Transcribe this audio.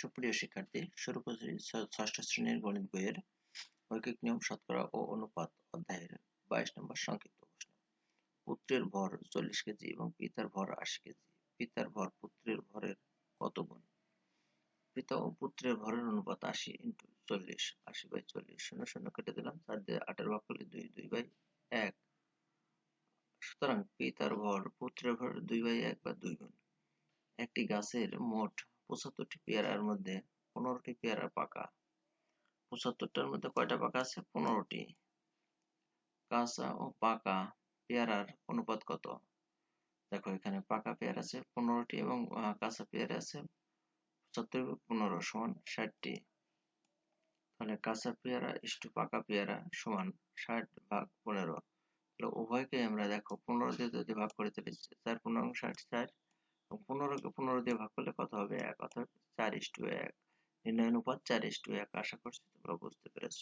সুপ্রিয় শিক্ষার্থী, শুরু করছি ষষ্ঠ শ্রেণির গণিত বইয়ের ঐকিক নিয়ম, শতকরা ও অনুপাত অধ্যায়ের বাইশ নম্বর সংক্ষিপ্ত প্রশ্ন। পুত্রের ভর চল্লিশ কেজি এবং পিতার ভর আশি কেজি। পিতার ভর পুত্রের ভরের কত গুণ? পিতা ও পুত্রের ভরের অনুপাত আশি ইন্টু চল্লিশ, আশি বাই চল্লিশ, শূন্য শূন্য কেটে দিলাম, চার দিয়ে আটের ভাগ করলে দুই দুই বাই এক। সুতরাং পিতার ভর পুত্রের ভর দুই বাই এক বা দুই গুণ। একটি গাছের মোট পঁচাত্তরটি পেয়ারার মধ্যে পনেরোটি পেয়ারা পাকা। পঁচাত্তরটার মধ্যে কয়টা পাকা আছে? পনেরোটি। কাঁচা ও পাকা পেয়ারার অনুপাত কত? দেখো, এখানে পাকা পেয়ারা আছে পনেরোটি এবং কাঁচা পেয়ারা আছে পঁচাত্তর পনেরো সমান ষাটটি। তাহলে কাঁচা পেয়ারা ইস্টু পাকা পেয়ারা সমান ষাট ভাগ পনেরো। তাহলে উভয়কে আমরা দেখো পনেরো দিয়ে যদি ভাগ করে তাহলে চার পনেরো ষাট চার পনেরোকে পনেরো দিয়ে ভাগ করলে কত হবে? এক। ইস টু এক নির্ণয় অনুপাত চার ইস টু এক আশা করছি তোমরা বুঝতে পেরেছ।